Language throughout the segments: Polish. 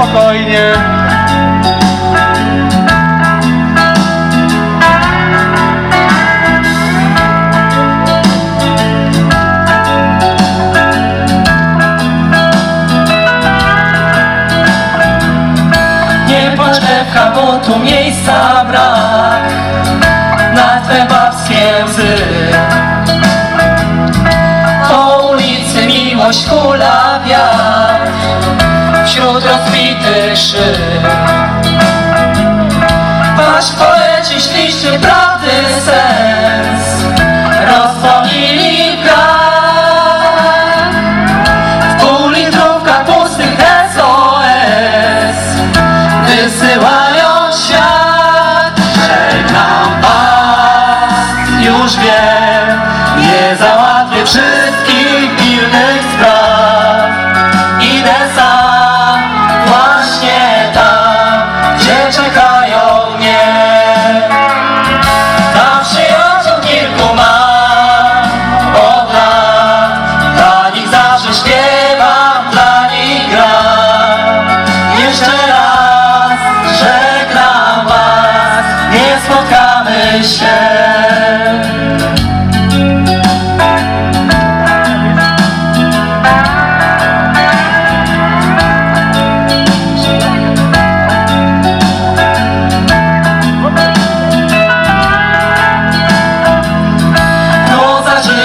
spokojnie. Nie poczepka, bo tu miejsca brak. krzew.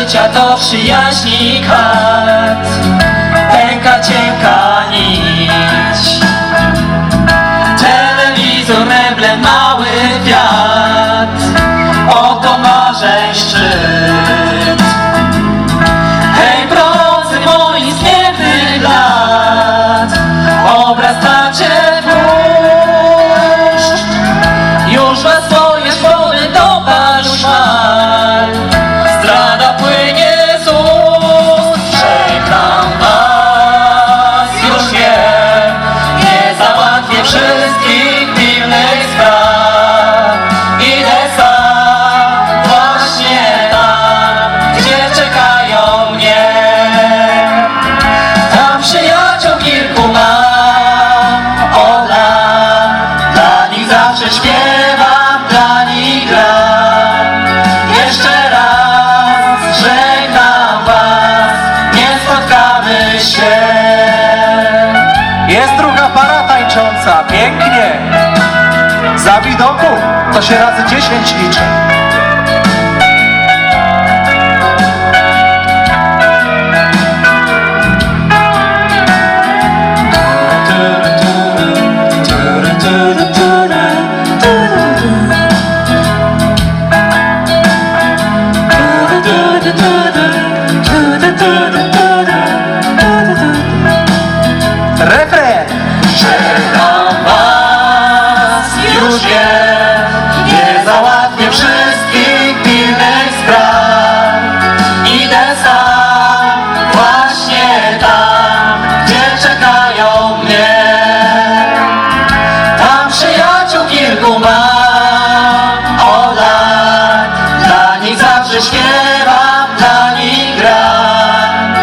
życia to przyjaźni kart. Pęka cienka nić. Telewizor, meble, mały wiatr. Oto marzeń szczyt. zawsze śpiewam dla nich. Jeszcze raz żegnam was, nie spotkamy się. Jest druga para tańcząca, pięknie. Za widoku to się razy dziesięć liczy. że śpiewam dla nich gram.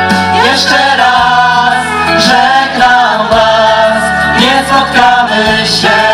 Jeszcze raz żegnam was, nie spotkamy się.